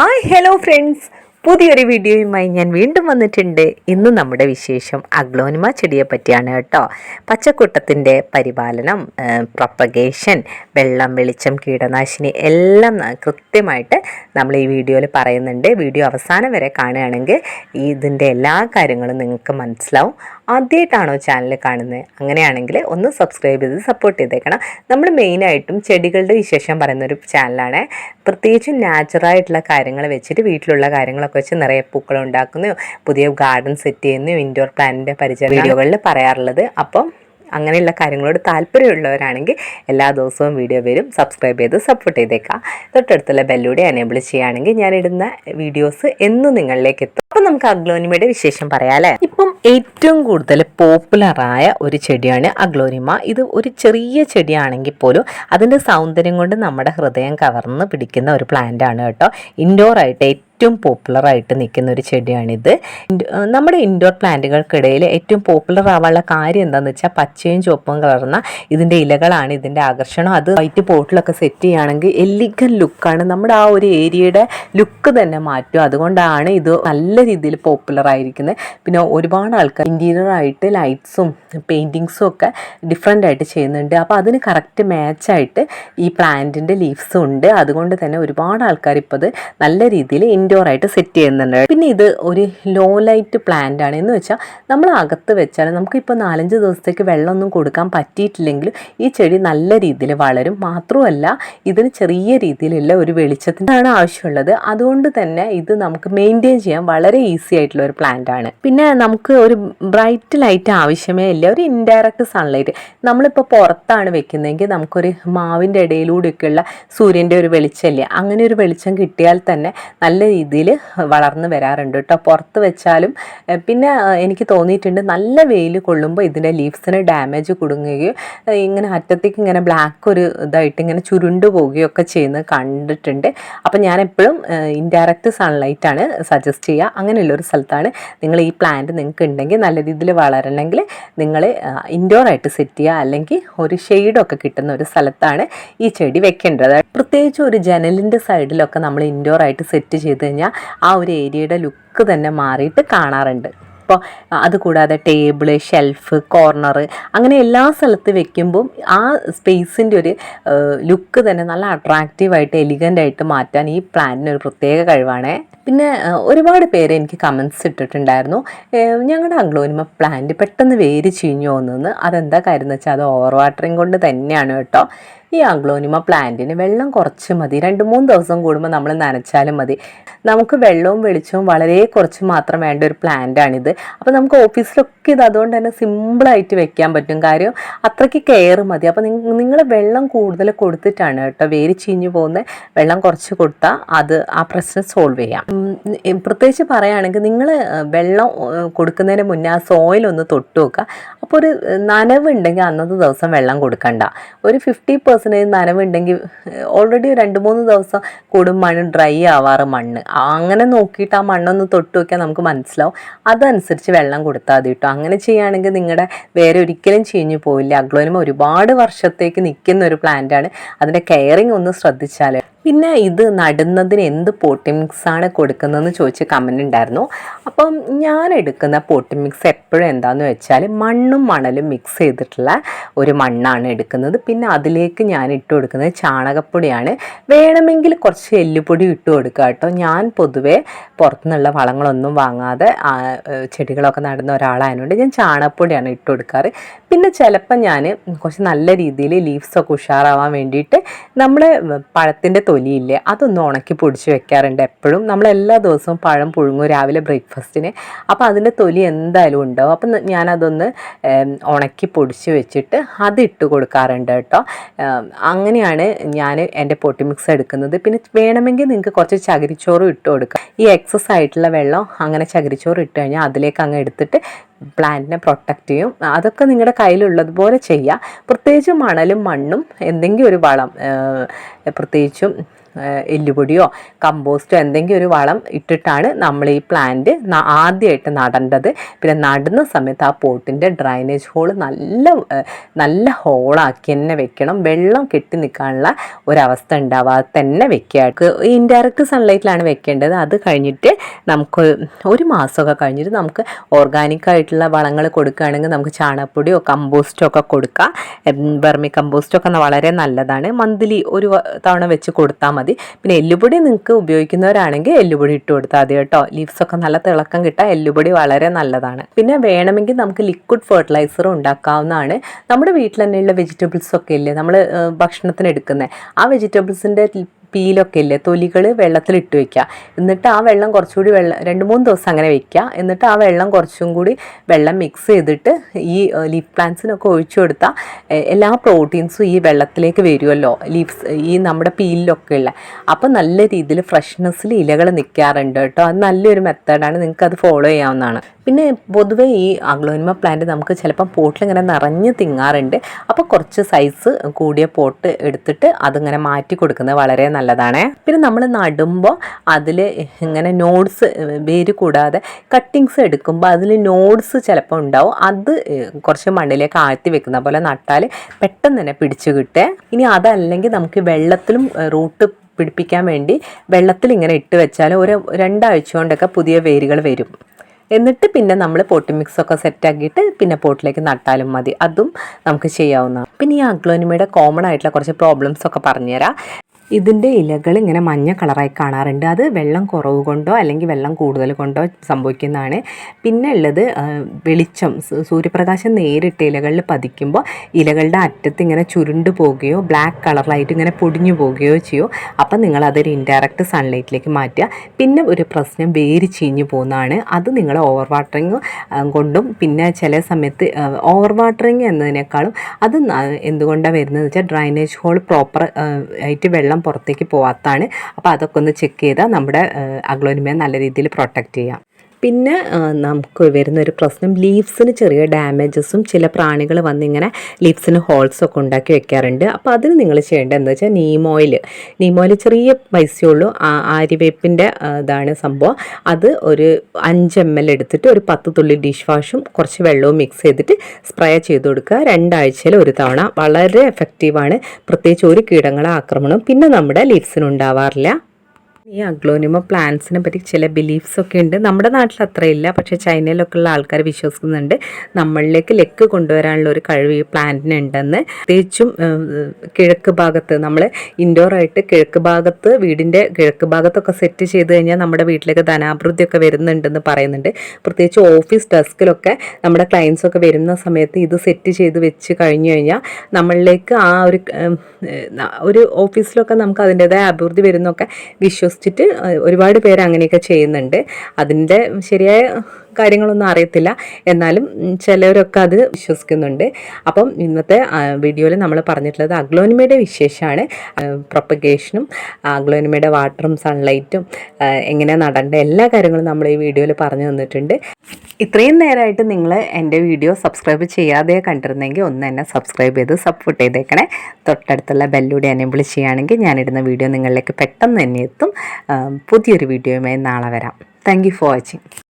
Hi hello friends പുതിയൊരു വീഡിയോയുമായി ഞാൻ വീണ്ടും വന്നിട്ടുണ്ട്. ഇന്ന് നമ്മുടെ വിശേഷം അഗ്ലോനിമ ചെടിയെ പറ്റിയാണ് കേട്ടോ. പച്ചക്കൂട്ടത്തിന്റെ പരിപാലനം പ്രൊപ്പഗേഷൻ വെള്ളം വെളിച്ചം കീടനാശിനി എല്ലാം കൃത്യമായിട്ട് നമ്മൾ ഈ വീഡിയോയിൽ പറയുന്നുണ്ട്. വീഡിയോ അവസാനം വരെ കാണുകയാണെങ്കിൽ ഇതിന്റെ എല്ലാ കാര്യങ്ങളും നിങ്ങൾക്ക് മനസ്സിലാവും. ആദ്യമായിട്ടാണോ ചാനൽ കാണുന്നത് അങ്ങനെയാണെങ്കിൽ ഒന്ന് സബ്സ്ക്രൈബ് ചെയ്ത് സപ്പോർട്ട് ചെയ്തേക്കണം. നമ്മൾ മെയിനായിട്ടും ചെടികളുടെ വിശേഷം പറയുന്ന ഒരു ചാനലാണ് പ്രത്യേകിച്ച് നാച്ചുറായിട്ടുള്ള കാര്യങ്ങൾ വെച്ചിട്ട് വീട്ടിലുള്ള കാര്യങ്ങളൊക്കെ വെച്ച് നിറയെ പൂക്കൾ ഉണ്ടാക്കുന്നു പുതിയ ഗാർഡൻ സെറ്റ് ചെയ്യുന്നു ഇൻഡോർ പ്ലാന്റിന്റെ പരിചയ വീഡിയോകളിൽ പറയാറുള്ളത്. അപ്പം അങ്ങനെയുള്ള കാര്യങ്ങളോട് താല്പര്യമുള്ളവരാണെങ്കിൽ എല്ലാ ദിവസവും വീഡിയോ വരും. സബ്സ്ക്രൈബ് ചെയ്ത് സപ്പോർട്ട് ചെയ്തേക്കാം തൊട്ടടുത്തുള്ള ബെല്ലൂടെ എനേബിൾ ചെയ്യുകയാണെങ്കിൽ ഇടുന്ന വീഡിയോസ് എന്നും നിങ്ങളിലേക്ക് എത്തും. അപ്പം നമുക്ക് അഗ്ലോനിമയുടെ വിശേഷം പറയാമല്ലേ ഇപ്പം ഏറ്റവും കൂടുതൽ പോപ്പുലറായ ഒരു ചെടിയാണ് അഗ്ലോനിമ. ഇത് ഒരു ചെറിയ ചെടിയാണെങ്കിൽ പോലും അതിന്റെ സൗന്ദര്യം കൊണ്ട് നമ്മുടെ ഹൃദയം കവർന്ന് പിടിക്കുന്ന ഒരു പ്ലാന്റ് ആണ് കേട്ടോ. ഇൻഡോർ ആയിട്ട് ഏറ്റവും പോപ്പുലർ ആയിട്ട് നിൽക്കുന്ന ഒരു ചെടിയാണിത് നമ്മുടെ ഇൻഡോർ പ്ലാന്റുകൾക്കിടയിൽ ഏറ്റവും പോപ്പുലർ ആവാനുള്ള കാര്യം എന്താണെന്ന് വെച്ചാൽ പച്ചയും ചുവപ്പും കലർന്ന ഇതിന്റെ ഇലകളാണ് ഇതിന്റെ ആകർഷണം. അത് വൈറ്റ് പോട്ടിലൊക്കെ സെറ്റ് ചെയ്യുകയാണെങ്കിൽ എലിഗൻ ലുക്കാണ് നമ്മുടെ ആ ഒരു ഏരിയയുടെ ലുക്ക് തന്നെ മാറ്റും. അതുകൊണ്ടാണ് ഇത് നല്ല രീതിയിൽ പോപ്പുലർ ആയിരിക്കുന്നത് പിന്നെ ഒരുപാട് ആൾക്കാർ ഇന്റീരിയർ ആയിട്ട് ലൈറ്റ്സും പെയിന്റിങ്സും ഒക്കെ ഡിഫറെന്റ് ആയിട്ട് ചെയ്യുന്നുണ്ട്. അപ്പോൾ അതിന് കറക്റ്റ് മാച്ചായിട്ട് ഈ പ്ലാന്റിന്റെ ലീവ്സും ഉണ്ട്. അതുകൊണ്ട് തന്നെ ഒരുപാട് ആൾക്കാർ ഇപ്പോൾ അത് നല്ല രീതിയിൽ ഇൻഡോർ ആയിട്ട് സെറ്റ് ചെയ്യുന്നുണ്ട്. പിന്നെ ഇത് ഒരു ലോ ലൈറ്റ് പ്ലാന്റ് ആണ്. എന്ന് വെച്ചാൽ നമ്മൾ അകത്ത് വെച്ചാൽ നമുക്കിപ്പോൾ നാലഞ്ച് ദിവസത്തേക്ക് വെള്ളമൊന്നും കൊടുക്കാൻ പറ്റിയിട്ടില്ലെങ്കിലും ഈ ചെടി നല്ല രീതിയിൽ വളരും. മാത്രമല്ല ഇതിന് ചെറിയ രീതിയിലുള്ള ഒരു വെളിച്ചത്തിനാണ് ആവശ്യമുള്ളത്. അതുകൊണ്ട് തന്നെ ഇത് നമുക്ക് മെയിന്റെയിൻ ചെയ്യാൻ വളരെ ഈസി ആയിട്ടുള്ള ഒരു പ്ലാന്റ് ആണ്. പിന്നെ നമുക്ക് ഒരു ബ്രൈറ്റ് ലൈറ്റ് ആവശ്യമേ ഇല്ല. ഒരു ഇൻഡയറക്റ്റ് സൺലൈറ്റ് നമ്മളിപ്പോൾ പുറത്താണ് വെക്കുന്നതെങ്കിൽ നമുക്കൊരു മാവിന്റെ ഇടയിലൂടെയൊക്കെയുള്ള സൂര്യന്റെ ഒരു വെളിച്ചമില്ലേ അങ്ങനെ ഒരു വെളിച്ചം കിട്ടിയാൽ തന്നെ നല്ല രീതിയിൽ വളർന്നു വരാറുണ്ട് കേട്ടോ. പുറത്ത് വെച്ചാലും പിന്നെ എനിക്ക് തോന്നിയിട്ടുണ്ട് നല്ല വെയിൽ കൊള്ളുമ്പോൾ ഇതിന്റെ ലീവ്സിന് ഡാമേജ് കൊടുങ്ങുകയും ഇങ്ങനെ അറ്റത്തേക്ക് ഇങ്ങനെ ബ്ലാക്ക് ഒരു ഇതായിട്ട് ഇങ്ങനെ ചുരുണ്ടു പോവുകയും ഒക്കെ ചെയ്യുന്നത് കണ്ടിട്ടുണ്ട്. അപ്പം ഞാൻ എപ്പോഴും ഇൻഡയറക്റ്റ് സൺലൈറ്റാണ് സജസ്റ്റ് ചെയ്യുക. അങ്ങനെയുള്ളൊരു സ്ഥലത്താണ് നിങ്ങൾ ഈ പ്ലാന്റ് നിങ്ങൾക്ക് ഉണ്ടെങ്കിൽ നല്ല രീതിയിൽ വളരണമെങ്കിൽ നിങ്ങൾ ഇൻഡോർ ആയിട്ട് സെറ്റ് ചെയ്യുക. അല്ലെങ്കിൽ ഒരു ഷെയ്ഡൊക്കെ കിട്ടുന്ന ഒരു സ്ഥലത്താണ് ഈ ചെടി വെക്കേണ്ടത്. പ്രത്യേകിച്ച് ഒരു ജനലിന്റെ സൈഡിലൊക്കെ നമ്മൾ ഇൻഡോർ ആയിട്ട് സെറ്റ് ചെയ്ത് കഴിഞ്ഞാൽ ആ ഒരു ഏരിയയുടെ ലുക്ക് തന്നെ മാറിയിട്ട് കാണാറുണ്ട്. ഇപ്പോൾ അതുകൂടാതെ ടേബിൾ ഷെൽഫ് കോർണർ അങ്ങനെ എല്ലാ സ്ഥലത്ത് വെക്കുമ്പോൾ ആ സ്പേസിന്റെ ഒരു ലുക്ക് തന്നെ നല്ല അട്രാക്റ്റീവായിട്ട് എലിഗന്റ് ആയിട്ട് മാറ്റാൻ ഈ പ്ലാന്റിന് ഒരു പ്രത്യേക കഴിവാണ്. പിന്നെ ഒരുപാട് പേര് എനിക്ക് കമൻസ് ഇട്ടിട്ടുണ്ടായിരുന്നു. ഞങ്ങളുടെ അഗ്ലോനിമ പ്ലാന്റ് പെട്ടെന്ന് വേര് ചീഞ്ഞു പോകുന്നതെന്ന്. അതെന്താ കാര്യം എന്ന് വെച്ചാൽ അത് ഓവർ വാട്ടറിങ് കൊണ്ട് തന്നെയാണ് കേട്ടോ. ഈ അഗ്ലോനിമ പ്ലാന്റിന് വെള്ളം കുറച്ച് മതി. രണ്ട് മൂന്ന് ദിവസം കൂടുമ്പോൾ നമ്മൾ നനച്ചാലും മതി. നമുക്ക് വെള്ളവും വെളിച്ചവും വളരെ കുറച്ച് മാത്രം വേണ്ട ഒരു പ്ലാന്റാണിത് അപ്പോൾ നമുക്ക് ഓഫീസിലൊക്കെ ഇത് അതുകൊണ്ട് തന്നെ സിമ്പിളായിട്ട് വെക്കാൻ പറ്റും. കാര്യം അത്രയ്ക്ക് കെയർ മതി. അപ്പോൾ നിങ്ങൾ വെള്ളം കൂടുതൽ കൊടുത്തിട്ടാണ് കേട്ടോ വേര് ചീഞ്ഞു പോകുന്നത്. വെള്ളം കുറച്ച് കൊടുത്താൽ അത് ആ പ്രശ്നം സോൾവ് ചെയ്യാം. പ്രത്യേകിച്ച് പറയുകയാണെങ്കിൽ നിങ്ങൾ വെള്ളം കൊടുക്കുന്നതിന് മുന്നേ ആ സോയിൽ ഒന്ന് തൊട്ട് നോക്കുക. അപ്പോൾ ഒരു നനവുണ്ടെങ്കിൽ അന്നത്തെ ദിവസം വെള്ളം കൊടുക്കണ്ട. ഒരു ഫിഫ്റ്റി പെർസെന്റേജ് നനവുണ്ടെങ്കിൽ ഓൾറെഡി രണ്ട് മൂന്ന് ദിവസം കൂടും മണ്ണ് ഡ്രൈ ആവാറ് മണ്ണ്. അങ്ങനെ നോക്കിയിട്ട് ആ മണ്ണൊന്ന് തൊട്ട് നോക്കിയാൽ നമുക്ക് മനസ്സിലാവും. അതനുസരിച്ച് വെള്ളം കൊടുത്താൽ മതി കേട്ടോ. അങ്ങനെ ചെയ്യുകയാണെങ്കിൽ നിങ്ങളുടെ വേറെ ഒരിക്കലും ചീഞ്ഞു പോവില്ല. അഗ്ലോനിമ ഒരുപാട് വർഷത്തേക്ക് നിൽക്കുന്ന ഒരു പ്ലാന്റ് ആണ്. അതിന്റെ കെയറിങ് ഒന്ന് ശ്രദ്ധിച്ചാൽ പിന്നെ ഇത് നടുന്നതിന് എന്ത് പോട്ടി മിക്സ് ആണ് കൊടുക്കുന്നതെന്ന് ചോദിച്ച് കമന്റ് ഉണ്ടായിരുന്നു അപ്പം ഞാൻ എടുക്കുന്ന പോട്ടി മിക്സ് എപ്പോഴും എന്താണെന്ന് വെച്ചാൽ മണ്ണും മണലും മിക്സ് ചെയ്തിട്ടുള്ള ഒരു മണ്ണാണ് എടുക്കുന്നത്. പിന്നെ അതിലേക്ക് ഞാൻ ഇട്ട് കൊടുക്കുന്നത് ചാണകപ്പൊടിയാണ്. വേണമെങ്കിൽ കുറച്ച് എല്ലുപൊടി ഇട്ട് കൊടുക്കുക കേട്ടോ. ഞാൻ പൊതുവേ പുറത്തുനിന്നുള്ള വളങ്ങളൊന്നും വാങ്ങാതെ ചെടികളൊക്കെ നടുന്ന ഒരാളായതുകൊണ്ട് ഞാൻ ചാണകപ്പൊടിയാണ് ഇട്ട് കൊടുക്കാറ്. പിന്നെ ചിലപ്പോൾ ഞാൻ കുറച്ച് നല്ല രീതിയിൽ ലീവ്സൊക്കെ ഉഷാറാവാൻ വേണ്ടിയിട്ട് നമ്മൾ പഴത്തിന്റെ തൊലിയില്ലേ. അതൊന്ന് ഉണക്കി പൊടിച്ച് വെക്കാറുണ്ട് എപ്പോഴും. നമ്മൾ എല്ലാ ദിവസവും പഴം പുഴുങ്ങും രാവിലെ ബ്രേക്ക്ഫാസ്റ്റിന് അപ്പോൾ അതിന്റെ തൊലി എന്തായാലും ഉണ്ടാവും. അപ്പം ഞാനതൊന്ന് ഉണക്കി പൊടിച്ച് വെച്ചിട്ട് അത് ഇട്ട് കൊടുക്കാറുണ്ട് കേട്ടോ. അങ്ങനെയാണ് ഞാൻ എന്റെ പൊട്ടി മിക്സ് എടുക്കുന്നത്. പിന്നെ വേണമെങ്കിൽ നിങ്ങൾക്ക് കുറച്ച് ചകിരിച്ചോറും ഇട്ട് കൊടുക്കാം. ഈ എക്സസ് ആയിട്ടുള്ള വെള്ളം അങ്ങനെ ചകിരിച്ചോറ് ഇട്ട് കഴിഞ്ഞാൽ അതിലേക്ക് അങ്ങ് എടുത്തിട്ട് പ്ലാന്റിനെ പ്രൊട്ടക്റ്റ് ചെയ്യും. അതൊക്കെ നിങ്ങളുടെ കയ്യിലുള്ളതുപോലെ ചെയ്യുക പ്രത്യേകിച്ചും മണലും മണ്ണും എന്തെങ്കിലും ഒരു വളം പ്രത്യേകിച്ചും എല്ലുപൊടിയോ കമ്പോസ്റ്റോ എന്തെങ്കിലും ഒരു വളം ഇട്ടിട്ടാണ് നമ്മൾ ഈ പ്ലാന്റ് ആദ്യമായിട്ട് നടേണ്ടത്. പിന്നെ നടുന്ന സമയത്ത് ആ പോട്ടിന്റെ ഡ്രൈനേജ് ഹോൾ നല്ല നല്ല ഹോളാക്കി തന്നെ വെക്കണം. വെള്ളം കെട്ടി നിൽക്കാനുള്ള ഒരവസ്ഥ ഉണ്ടാവാതെ തന്നെ വെക്കുക. ഇൻഡയറക്റ്റ് സൺലൈറ്റിലാണ് വെക്കേണ്ടത്. അത് കഴിഞ്ഞിട്ട് നമുക്ക് ഒരു മാസമൊക്കെ കഴിഞ്ഞിട്ട് നമുക്ക് ഓർഗാനിക് ആയിട്ടുള്ള വളങ്ങൾ കൊടുക്കുകയാണെങ്കിൽ നമുക്ക് ചാണകപ്പൊടിയോ കമ്പോസ്റ്റോ ഒക്കെ കൊടുക്കാം. വെർമി കമ്പോസ്റ്റോ ഒക്കെ വളരെ നല്ലതാണ്. മന്ത്ലി ഒരു തവണ വെച്ച് കൊടുത്താൽ മതി. പിന്നെ എല്ലുപൊടി നിങ്ങൾക്ക് ഉപയോഗിക്കുന്നവരാണെങ്കിൽ എല്ലുപൊടി ഇട്ട് കൊടുത്താൽ മതി കേട്ടോ. ലീവ്സ് ഒക്കെ നല്ല തിളക്കം കിട്ടാൻ എല്ലുപൊടി വളരെ നല്ലതാണ്. പിന്നെ വേണമെങ്കിൽ നമുക്ക് ലിക്വിഡ് ഫെർട്ടിലൈസർ ഉണ്ടാക്കാവുന്നതാണ്. നമ്മുടെ വീട്ടിൽ തന്നെയുള്ള വെജിറ്റബിൾസ് ഒക്കെ ഇല്ലേ? നമ്മൾ ഭക്ഷണത്തിന് എടുക്കുന്നത് ആ വെജിറ്റബിൾസിന്റെ പീലൊക്കെ ഇല്ലേ തൊലികൾ വെള്ളത്തിൽ ഇട്ട് വെക്കുക. എന്നിട്ട് ആ വെള്ളം കുറച്ചുകൂടി വെള്ളം രണ്ട് മൂന്ന് ദിവസം അങ്ങനെ വെക്കുക. എന്നിട്ട് ആ വെള്ളം കുറച്ചും കൂടി വെള്ളം മിക്സ് ചെയ്തിട്ട് ഈ ലീഫ് പ്ലാന്റ്സിനൊക്കെ ഒഴിച്ചു കൊടുത്താൽ എല്ലാ പ്രോട്ടീൻസും ഈ വെള്ളത്തിലേക്ക് വരുമല്ലോ ലീഫ്സ് ഈ നമ്മുടെ പീലിലൊക്കെ ഉള്ള അപ്പോൾ നല്ല രീതിയിൽ ഫ്രഷ്നെസ്സിൽ ഇലകൾ നിൽക്കാറുണ്ട് കേട്ടോ. അത് നല്ലൊരു മെത്തേഡാണ്. നിങ്ങൾക്ക് അത് ഫോളോ ചെയ്യാവുന്നതാണ്. പിന്നെ പൊതുവേ ഈ അഗ്ലോനിമ പ്ലാന്റ് നമുക്ക് ചിലപ്പം പോട്ടിൽ ഇങ്ങനെ നിറഞ്ഞ് തിങ്ങാറുണ്ട്. അപ്പോൾ കുറച്ച് സൈസ് കൂടിയ പോട്ട് എടുത്തിട്ട് അതിങ്ങനെ മാറ്റി കൊടുക്കുന്നത് വളരെ നല്ലതാണ്. പിന്നെ നമ്മൾ നടുമ്പോൾ അതിൽ ഇങ്ങനെ നോട്ട്സ് വേര് കൂടാതെ കട്ടിങ്സ് എടുക്കുമ്പോൾ അതിൽ നോട്ട്സ് ചിലപ്പോൾ ഉണ്ടാവും. അത് കുറച്ച് മണ്ണിലേക്ക് ആഴ്ത്തി വെക്കുന്ന പോലെ നട്ടാൽ പെട്ടെന്ന് തന്നെ പിടിച്ചു കിട്ടുക ഇനി അതല്ലെങ്കിൽ നമുക്ക് വെള്ളത്തിലും റൂട്ട് പിടിപ്പിക്കാൻ വേണ്ടി വെള്ളത്തിൽ ഇങ്ങനെ ഇട്ട് വെച്ചാൽ ഒരു രണ്ടാഴ്ച കൊണ്ടൊക്കെ പുതിയ വേരുകൾ വരും. എന്നിട്ട് പിന്നെ നമ്മൾ പോട്ടി മിക്സ് ഒക്കെ സെറ്റാക്കിയിട്ട് പിന്നെ പോട്ടിലേക്ക് നട്ടാലും മതി. അതും നമുക്ക് ചെയ്യാവുന്നതാണ്. പിന്നെ ഈ അഗ്ലോനിമയുടെ കോമൺ ആയിട്ടുള്ള കുറച്ച് പ്രോബ്ലംസ് ഒക്കെ പറഞ്ഞുതരാം. ഇതിന്റെ ഇലകൾ ഇങ്ങനെ മഞ്ഞ കളറായി കാണാറുണ്ട്. അത് വെള്ളം കുറവ് കൊണ്ടോ അല്ലെങ്കിൽ വെള്ളം കൂടുതൽ കൊണ്ടോ സംഭവിക്കുന്നതാണ്. പിന്നെ ഉള്ളത് വെളിച്ചം. സൂര്യപ്രകാശം നേരിട്ട് ഇലകളിൽ പതിക്കുമ്പോൾ ഇലകളുടെ അറ്റത്ത് ഇങ്ങനെ ചുരുണ്ടു പോവുകയോ ബ്ലാക്ക് കളറിലായിട്ട് ഇങ്ങനെ പൊടിഞ്ഞു പോവുകയോ ചെയ്യും. അപ്പം നിങ്ങൾ അതൊരു ഇൻഡയറക്റ്റ് സൺലൈറ്റിലേക്ക് മാറ്റുക. പിന്നെ ഒരു പ്രശ്നം വേര് ചീഞ്ഞു പോകുന്നതാണ്. അത് നിങ്ങൾ ഓവർ വാട്ടറിങ് കൊണ്ടും പിന്നെ ചില സമയത്ത് ഓവർ വാട്ടറിങ് എന്നതിനേക്കാളും അത് എന്തുകൊണ്ടാണ് വരുന്നത് വെച്ചാൽ ഡ്രൈനേജ് ഹോൾ പ്രോപ്പർ ആയിട്ട് വെള്ളം പുറത്തേക്ക് പോകാത്തതാണ് അപ്പോൾ അതൊക്കെ ഒന്ന് ചെക്ക് ചെയ്താൽ നമ്മുടെ അഗ്ലോനിമയെ നല്ല രീതിയിൽ പ്രൊട്ടക്റ്റ് ചെയ്യാം. പിന്നെ നമുക്ക് വരുന്ന ഒരു പ്രശ്നം ലീവ്സിന് ചെറിയ ഡാമേജസും ചില പ്രാണികൾ വന്നിങ്ങനെ ലീവ്സിന് ഹോൾസ് ഒക്കെ ഉണ്ടാക്കി വെക്കാറുണ്ട്. അപ്പോൾ അതിന് നിങ്ങൾ ചെയ്യേണ്ടത് എന്താ വെച്ചാൽ നീം ഓയിൽ. നീം ഓയിൽ ചെറിയ പൈസയുള്ളൂ ആര്യവേപ്പിന്റെ ഇതാണ് സംഭവം. അത് ഒരു അഞ്ച് എം എൽ എടുത്തിട്ട് ഒരു പത്ത് തുള്ളി ഡിഷ് വാഷും കുറച്ച് വെള്ളവും മിക്സ് ചെയ്തിട്ട് സ്പ്രേ ചെയ്ത് കൊടുക്കുക. രണ്ടാഴ്ചയിൽ ഒരു തവണ. വളരെ എഫക്റ്റീവാണ് പ്രത്യേകിച്ച് ഒരു കീടങ്ങളെ ആക്രമണം. പിന്നെ നമ്മുടെ ലീവ്സിന് ഉണ്ടാവാറില്ല. ഈ അഗ്ലോനിമ പ്ലാന്റ്സിനെ പറ്റി ചില ബിലീഫ്സ് ഒക്കെ ഉണ്ട്. നമ്മുടെ നാട്ടിൽ അത്രയില്ല. പക്ഷേ ചൈനയിലൊക്കെ ഉള്ള ആൾക്കാർ വിശ്വസിക്കുന്നുണ്ട്. നമ്മളിലേക്ക് ലെക്ക് കൊണ്ടുവരാനുള്ള ഒരു കഴിവ് ഈ പ്ലാന്റിന് ഉണ്ടെന്ന്. പ്രത്യേകിച്ചും കിഴക്ക് ഭാഗത്ത് നമ്മൾ ഇൻഡോർ ആയിട്ട് കിഴക്ക് ഭാഗത്ത് വീടിന്റെ കിഴക്ക് ഭാഗത്തൊക്കെ സെറ്റ് ചെയ്ത് കഴിഞ്ഞാൽ നമ്മുടെ വീട്ടിലേക്ക് ധനാഭിവൃദ്ധിയൊക്കെ വരുന്നുണ്ടെന്ന് പറയുന്നുണ്ട്. പ്രത്യേകിച്ച് ഓഫീസ് ഡെസ്കിലൊക്കെ നമ്മുടെ ക്ലയൻസ് ഒക്കെ വരുന്ന സമയത്ത് ഇത് സെറ്റ് ചെയ്ത് വെച്ച് കഴിഞ്ഞു കഴിഞ്ഞാൽ നമ്മളിലേക്ക് ആ ഒരു ഒരു ഓഫീസിലൊക്കെ നമുക്ക് അതിന്റെതായ അഭിവൃദ്ധി വരുന്നൊക്കെ വിശ്വസിച്ചിട്ട് ഏഹ്, ഒരുപാട് പേര് അങ്ങനെയൊക്കെ ചെയ്യുന്നുണ്ട്. അതിന്റെ ശരിയായ കാര്യങ്ങളൊന്നും അറിയത്തില്ല. എന്നാലും ചിലവരൊക്കെ അത് വിശ്വസിക്കുന്നുണ്ട്. അപ്പം ഇന്നത്തെ വീഡിയോയിൽ നമ്മൾ പറഞ്ഞിട്ടുള്ളത് അഗ്ലോനിമയുടെ വിശേഷമാണ്. പ്രൊപ്പഗേഷനും അഗ്ലോനിമയുടെ വാട്ടറും സൺലൈറ്റും എങ്ങനെ നടേണ്ട എല്ലാ കാര്യങ്ങളും നമ്മൾ ഈ വീഡിയോയിൽ പറഞ്ഞു തന്നിട്ടുണ്ട്. ഇത്രയും നേരമായിട്ട് നിങ്ങൾ എന്റെ വീഡിയോ സബ്സ്ക്രൈബ് ചെയ്യാതെ കണ്ടിരുന്നെങ്കിൽ ഒന്ന് എന്നെ സബ്സ്ക്രൈബ് ചെയ്ത് സപ്പോർട്ട് ചെയ്തേക്കണേ. തൊട്ടടുത്തുള്ള ബെല്ലൂടെ എനേബിൾ ചെയ്യുകയാണെങ്കിൽ ഞാനിടുന്ന വീഡിയോ നിങ്ങളിലേക്ക് പെട്ടെന്ന് തന്നെ എത്തും. പുതിയൊരു വീഡിയോയുമായി നാളെ വരാം. Thank for watching.